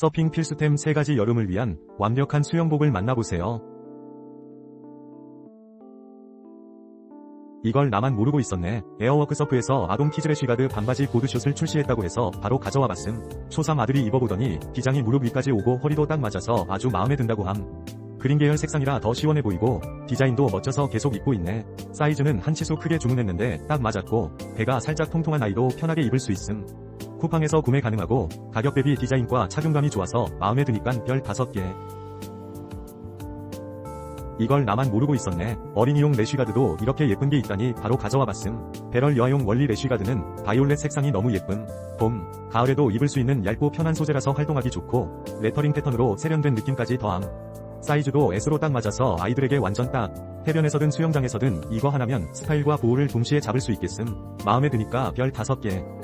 서핑 필수템 3가지 여름을 위한 완벽한 수영복을 만나보세요. 이걸 나만 모르고 있었네. 에어워크 서프에서 아동 키즈래쉬가드 반바지 보드숏을 출시했다고 해서 바로 가져와 봤음. 초3 아들이 입어보더니 기장이 무릎 위까지 오고 허리도 딱 맞아서 아주 마음에 든다고 함. 그린 계열 색상이라 더 시원해 보이고 디자인도 멋져서 계속 입고 있네. 사이즈는 한 치수 크게 주문했는데 딱 맞았고 배가 살짝 통통한 아이도 편하게 입을 수 있음. 쿠팡에서 구매 가능하고 가격 대비 디자인과 착용감이 좋아서 마음에 드니깐 별 5개. 이걸 나만 모르고 있었네. 어린이용 래쉬가드도 이렇게 예쁜 게 있다니 바로 가져와 봤음. 배럴 여아용 원리 래쉬가드는 바이올렛 색상이 너무 예쁨. 봄, 가을에도 입을 수 있는 얇고 편한 소재라서 활동하기 좋고 레터링 패턴으로 세련된 느낌까지 더함. 사이즈도 S로 딱 맞아서 아이들에게 완전 딱. 해변에서든 수영장에서든 이거 하나면 스타일과 보호를 동시에 잡을 수 있겠음. 마음에 드니까 별 5개.